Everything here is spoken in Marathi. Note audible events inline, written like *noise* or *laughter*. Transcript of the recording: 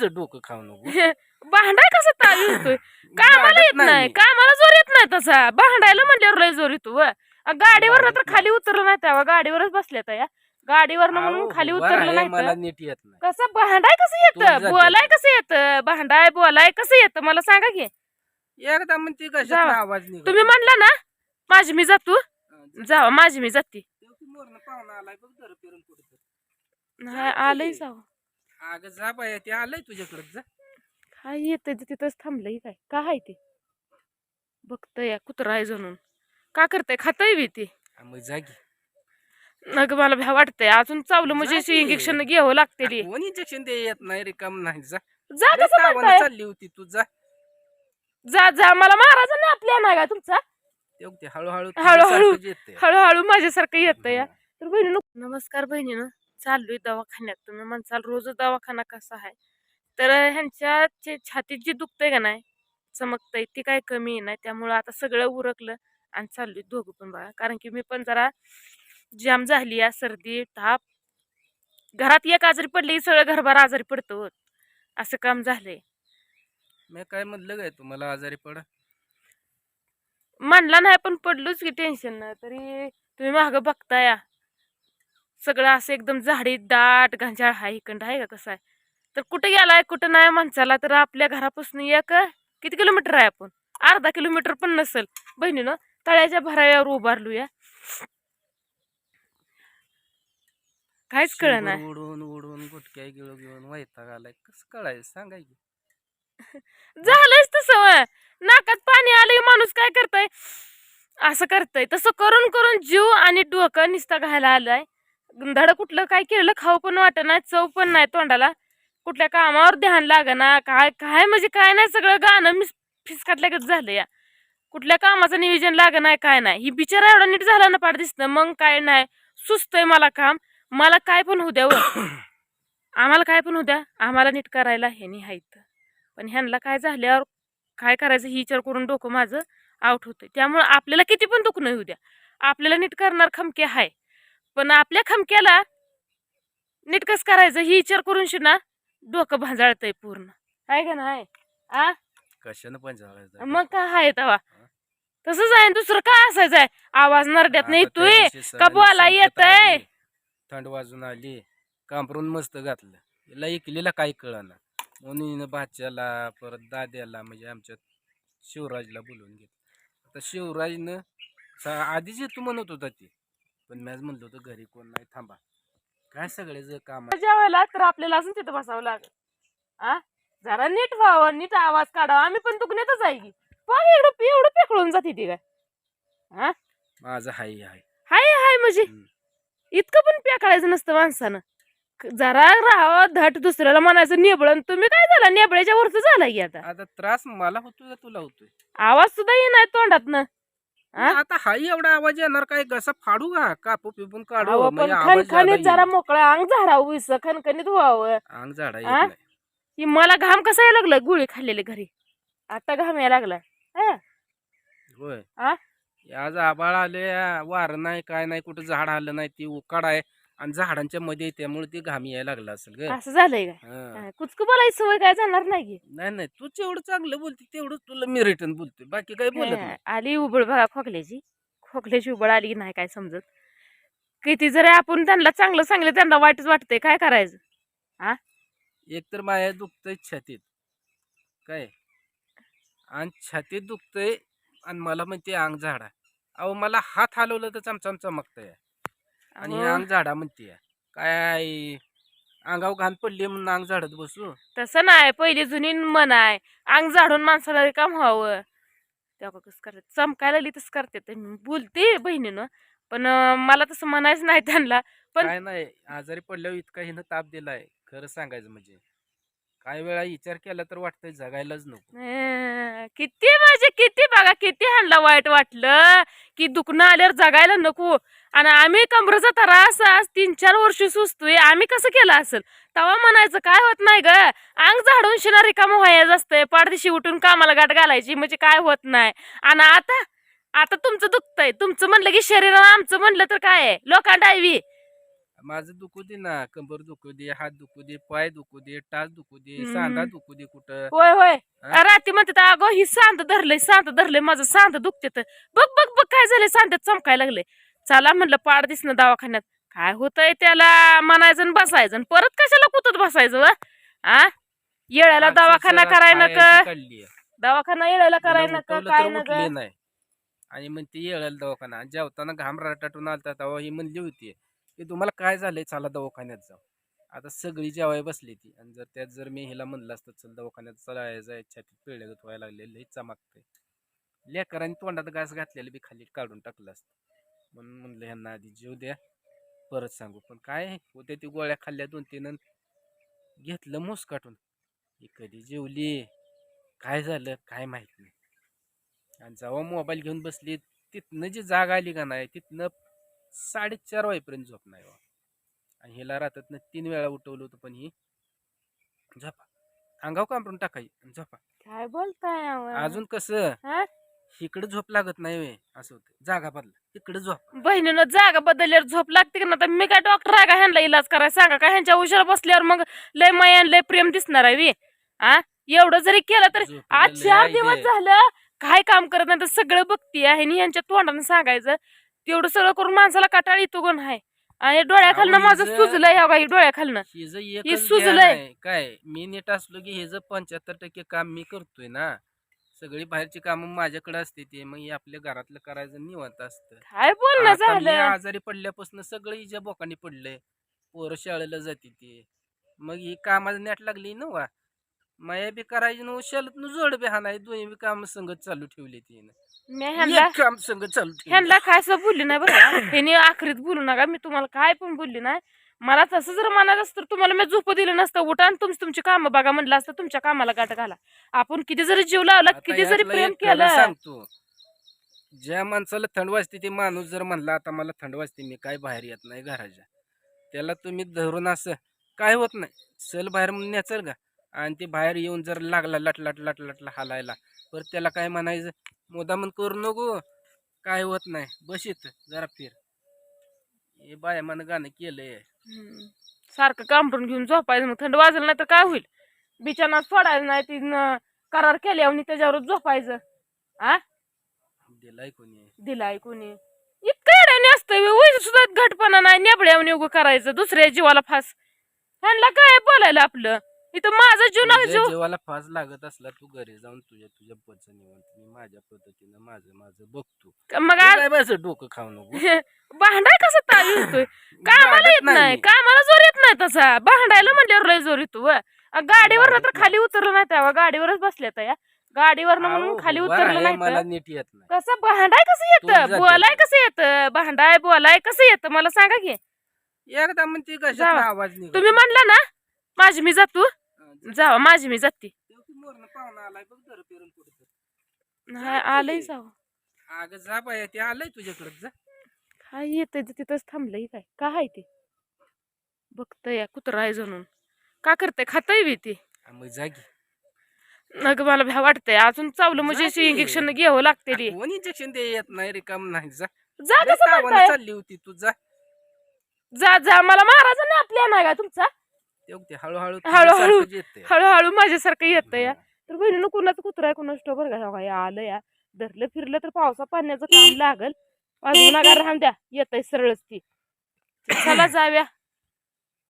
माझं डोकं खाऊ नको. भांडाय कसं ताव येतोय? कामाला येत नाही. मी. कामाला जोर येत नाही तसा. भांडायला म्हणल्यावर लय जोर येतो व. गाडीवर भांडत तर. खाली उतरलं नाही तेव्हा. गाडीवरच बसल्या या गाडीवर अहो, म्हणून खाली उभा उतरलं नाही मला तर. नीट येत नाही. कसं भांडाय कसं येतं? जाते. बोलाय कसं येतं? भांडाय बोलाय कसं येतं? मला सांगा की. एकदा म्हणते जावा. आवाज निघतो. तुम्ही म्हणला ना माझी मी जातो. जावा माझी मी जाते. तेव्हा ती मोरनं पाहुणा आलाय बघ जरा फिरून कुठं नाही आलंय जावं. अगं जा बाया ते आलंय तुझ्याकडे जा. काय येतंय ते तिथंच थांबलंय काय? काय आहे ते? बघतय कुत्रा आहे जणून. का करताय? खाताय बी ते. हा, मग जा की. नग मला भ्या वाटतंय. अजून चावलं म्हणजे की. इंजेक्शन घ्यावं लागते आ, कोण इंजेक्शन दे येत नाही रिकाम नाही जा. जा लय कसं तावानं म्हणताय? चालली होती तू जा. जा जा. मला महाराज नाही आपल्या नाही का तुमचा? तेव्हा ते हळूहळू हळूहळू. तुझ्यासारखंच येतंय. हळूहळू माझ्यासारखं येतं या. तर बहिणीनं नमस्कार बहिणीनं. चाललोय दवाखान्यात. तुम्ही म्हणसाल रोज दवाखाना कसा आहे? तर ह्यांच्या जे छातीत जे दुखतंय का नाही चमकतंय ते काय कमी नाही त्यामुळं आता सगळं उरकलं आणि चाललोय दोघं पण बघा. कारण की मी पण जरा जाम झाली आहे सर्दी ताप. घरात एक आजारी पडली की सगळं घरभर आजारी पडतो असं काम झालंय. मी काय म्हणलं काय? तुम्हाला आजारी पडा. म्हणला नाही पण पडलोच की टेन्शन ना. तरी तुम्ही माग बघताय. सगळं असं एकदम झाडी दाट घंजाळ हाय इकडं आहे का कसं आहे तर कुठं गेलाय कुठं नाही माणसाला तर आपल्या घरापासून एक किती किलोमीटर आहे आपण? अर्धा किलोमीटर पण नसेल. बहिणीनं तळ्याच्या भराव्यावर उभारलो या काहीच कळ नाही. उडून उडून गुटक्या गिळून घेऊन वैताग आलाय. कसं कळायचं? सांगाय *laughs* झालंच तसं. नाकात पाणी आलं माणूस काय करतय? असं करतय. तसं करून करून जीव आणि डोकं निसता घायला आलाय. धड कुठलं काय केलं खाऊ पण वाटना चव पण नाही तोंडाला. कुठल्या कामावर ध्यान लागना काय काय म्हणजे काय नाही सगळं गाणं मिस फिसकाटल्यागत झालं या. कुठल्या कामाचं नियोजन लागणार काय नाही. ही बिचारा एवढा नीट झाला ना पाठ दिसतं मग काय नाही. सुचतंय मला काम. मला काय पण होऊ द्या आम्हाला काय पण होऊ द्या. आम्हाला नीट करायला हे नाही हायत पण ह्यांना काय झाल्यावर काय करायचं ही विचार करून डोकं माझं आउट होतं त्यामुळं आपल्याला किती पण दुखणं होऊ द्या. आपल्याला नीट करणार खमके आहे पण आपल्या खमक्याला नीट कसं करायचं? ही विचार करून शिना डोकं भांजाळतंय पूर्ण. आहे का नाही? आ? कशानं पण मग काय आहे तवा? तसंच आहे दुसरं काय असायचं आहे? आवाज नरड्यात नाही आता त्या? तू दिवशी का बोला येतंय? आली, थंड वाजून आली कांबरून मस्त घातलं. हिला इकलीला काही कळना. म्हणून भाच्याला परत दाद्याला म्हणजे आमच्या शिवराजला बोलवून घेतलं. आता शिवराजनं आधीच येतो म्हणत होता ती. पण मॅच म्हणलं होतं घरी कोण नाही थांबा. काय सगळे जर काम जेवायला तर आपल्याला अजून तिथं बसावं लागेल. आ? जरा नीट व्हावं नीट आवाज काढावा. आम्ही पण दुखण्यातच आहे की. बघ एवढं एवढं पेकळून जाते ती काय? हा माझं हाय हाय. हाय हाय म्हणजे. इतकं पण पेकाळायचं नसतं माणसानं. जरा राहावं धट दुसऱ्याला म्हणायचं नेबळण तुम्ही काय झाला? नेबळ्याच्या वरच झाला की आता? आता त्रास मला होतोय तुला होतोय? आवाज सुद्धा येणार तोंडात हा? आता हाय एवढा आवाज येणार काय? कसा फाडू का? कापू पिपून काढू. अहो, म्हणजे पण आवाज खणखणीत जादा जरा येईल. मोकळं अंग झाडावं विस खणखणीत व्हावं. अंग झाडा येत आ? नाही. की मला घाम कसा यायला लागला? गुळी खाल्लेले घरी. आता घाम यायला लागला. हा? होय. आ? आज आबाळ आले वार नाही काय नाही कुठं झाड आलं नाही ती उकाड आहे. आणि झाडांच्या मध्ये आहे, त्यामुळे ते घामी यायला लागला असेल ग. असं झालंय का हा. हा, कुचकू बोलायची सवय काय जाणार नाही की? नाही नाही. तू जेवढं चांगलं बोलते तेवढं तुला मी रिटर्न बोलतोय. बाकी काही बोलत हा, नाही. आली उबळ बघा खोकल्याची. खोकल्याची उबळ आली की नाही काय समजत. किती जरी आपण त्यांना चांगलं सांगलं त्यांना वाईटच वाटतंय. काय करायचं? एक तर माया दुखतंय छातीत. काय? आणि छातीत दुखतंय आणि मला म्हणते अंग झाडा. अहो मला हात हलवलं तर चमचम चमकतंय. आणि हे अंग झाडा म्हणते. काय अंगाव घाण पडली म्हणून अंग झाडत बसू तसं नाही पहिली जुनी मन आहे अंग झाडून माणसाला काम व्हावं. तेव्हा कसं करतात चमकायला लागली तसं करते. ते बोलते बहिणीनं पण अं, मला तसं म्हणायचं नाही त्यांना. पण- काय नाही आजारी पडल्यावर इतका हिनं ताप दिलाय खरं सांगायचं म्हणजे. काय वेळा विचार केला तर वाटतंय जगायलाच नको. अं, किती म्हणजे किती बघा किती ह्यांना वाईट वाटलं की दुखणं आल्यावर जगायला नको. आणि आम्ही कमरेचा त्रास आज तीन चार वर्ष सुचतोय आम्ही कसं केलं असेल? तेव्हा म्हणायचं काय होत नाही ग. अंग झाडून शिना रिकामं व्हायचं असतंय पाडदिशी उठून कामाला गाठ घालायची म्हणजे काय होत नाही. आणि आता आता तुमचं दुखतंय. तुमचं म्हणलं की शरीराला आमचं म्हणलं तर काय आहे? लोकांना डायवी माझं दुखू दे ना कंबर दुखू दे हात दुखू दे पाय दुखू दे टाच दुखू दे हम्म. सांधा दुखू दे कुठं? होय होय. हा? राती म्हणते अगं ही सांद धरलंय सांद धरलंय माझं सांद दुखते तर. बघ बघ बघ काय झालंय सांद्यात चमकायला लागले चला म्हणलं पाड दिसणं दवाखान्यात. काय होतंय त्याला? म्हणायचं आणि बसायचं आणि परत कशाला कुतत बसायचं व आ? अक्षरशः दवाखाना कराय खायची नका काढलीय. दवाखाना येळाला कराय तिला नका उठवलं काय तर नका? उठली नाही. आणि मग ती येळेल दवाखाना. आणि जेवताना घाम राटाटून आलता तेव्हा ही म्हणली होती की तुम्हाला काय झालंय चला दवाखान्यात जाऊ. आता सगळी जेवाय बसली ती आणि जर त्यात जर मी हिला म्हणलं असतं चल दवाखान्यात चला जाय छातीत पिळ्यागत व्हायला लागले लई चमकतंय. लेकरांनी तोंडात घास घातलेलं बी खाली काढून टाकलं असतं. म्हणून म्हणलं ह्यांना आधी जीव द्या परत सांगू. पण काय होते ती गोळ्या खाल्ल्या दोन तीन घेतलं मूस काटून ही कधी जेवली? काय झालं? काय माहीत नाही. आणि जेव्हा मोबाईल घेऊन बसली तिथनं जी जाग आली का नाही तिथनं साडेचार वाजेपर्यंत झोप नाही बा. आणि हिला रात्रातनं तीन वेळा उठवलं होतं पण ही. झोपा. अंगाव कांबरून टाकायची आणि झोपा. काय बोलताय? अजून कसं? हा? इकडे झोप लागत नाही वे असं होतं. जागा बदला. इकडे झोप. बहिणीनं जागा बदलल्यावर झोप लागते का ना तर मी काय डॉक्टर आहे का ह्यांना इलाज करायला सांगा का? ह्यांच्या उशाला बसल्यावर मग लय मायान लय प्रेम दिसणार आहे वी आ? एवढं जरी केलं तर झोपेला आज लय चार आहे दिवस ते. झालं काय काम करत नाही तर सगळं बघतीये. आणि ह्यांच्या यांच्या तोंडानं सांगायचं. तेवढं सगळं करून माणसाला कटाळ येतो गण आहे आणि डोळ्याखालनं अहो, माझं हिचं- सुजलंय ह्या बाई डोळ्याखालनं. हिज हे एकच सुजलंय. ध्यान आहे. काय? मी नीट असलो की हेच पंच्याहत्तर टक्के काम मी करतोय ना सगळी बाहेरची कामं माझ्याकडे असते ते मग हे आपल्या घरातलं करायचं निवांत असतं. काय बोलणं आता मी झालं? आजारी पडल्यापासून सगळं हिच्या बोकांनी पडलंय. पोरं शाळेला जाते ते. मग ही कामाला नेट लागली ना वा? माया बी करायची ना शाळेत जोड बी हाणाय दोन्ही बी काम संगत चालू ठेवली तिनं. मी ह्यांना एक काम संगत चालू ठेवली. ह्यांना काय असं बोलली नाही बरं का. ह्यांनी आखरीत बोलू नका. मी तुम्हाला काय पण बोलली नाही. मला तसं जर मनात असतं तर तुम्हाला मी झोप दिलं नसतं. उठा आणि तुमची तुमची कामं बघा म्हणलं असतं. तुमच्या कामाला गाठ घाला. आपण किती जरी जीव लावला आता किती जरी प्रेम एक केलं. सांगतो. ज्या माणसाला थंड वाजते ते माणूस जर म्हणला आता मला थंड वाजते मी काय बाहेर येत नाही घराच्या. त्याला तुम्ही धरून असं काय होत नाही. चल बाहेर म्हणून न्याचल का आणि ते बाहेर येऊन जर लागला लट लट लट लट हालायला पर त्याला काय म्हणायचं मुदामन करू नको काय होत नाही इथं जरा फिर. हे बाय मन गाणं केलंय. हम्म. सारखं कांबरून घेऊन झोपायचं मग थंड वाजलं नाही तर काय होईल? बिछाना सोडायला नाही ती न- करार केल्यावर त्याच्यावर झोपायचं. आ? दिलाय कोणी? दिलाय कोणी? इतकं येड्याने असतं सुद्धा घटपणा नाही नेबड्यावर उगं करायचं दुसऱ्या जीवाला फास. ह्यांना काय बोलायला आपलं? इथं माझा जीव तुझ्या जीव जीवाला फास लागत असला तू घरी जाऊन तुझ्या तुझ्या निवांत मी माझ्या पद्धतीनं माझं माझं बघतो मग तू आज काय बस डोकं खाऊ नको *laughs* भांडाय कसं ताई येतोय कामाला भांडत येत नाही. कामाला जोर येत नाही तसा भांडायला म्हणल्यावर लय जोर येतो व. गाडीवर भांडत तर. खाली उतरलं नाही तेव्हा गाडीवरच बसल्या या गाडीवर म्हणून खाली उभा उतरलं नाही मला तर. नीट येत नाही कसं भांडाय कसं तोच येतं जाते. बोलाय कसं येतं भांडाय बोलाय कसं येतं मला सांगा की एकदा म्हणते जावा. आवाज निघतो. तुम्ही म्हणला ना माझी मी जातो. जावा माझी मी जाते. पाहुणा आलाय बघ कुठं जावं. अगं जा बाया ते आलंय तुझ्याकडे जा. काय येतंय ते तिथंच थांबलंय काय? काय आहे ते? बघतय कुत्रा आहे जणून. का करते खातय बी ते. हा, मग जा की. नग मला भ्या वाटतंय. अजून चावलं म्हणजे की. इंजेक्शन घ्यावं लागते कोण इंजेक्शन दे येत नाही रिकाम नाही जा. जा लय कसं तावानं म्हणताय? चालली होती तू जा. जा जा मला महाराजा नाही आपल्या नाही का तुमचा. हळूहळू हळूहळू. माझ्यासारखं येतं या. तर बहिणीनं कुणाचं कुत्रा आहे कुणाच बरं का आलं या. धरलं फिरलं तर पावसा पाण्याचं काम लागल. वाजवू नका राहून द्या. येतय सरळच ती. चला जाव्या.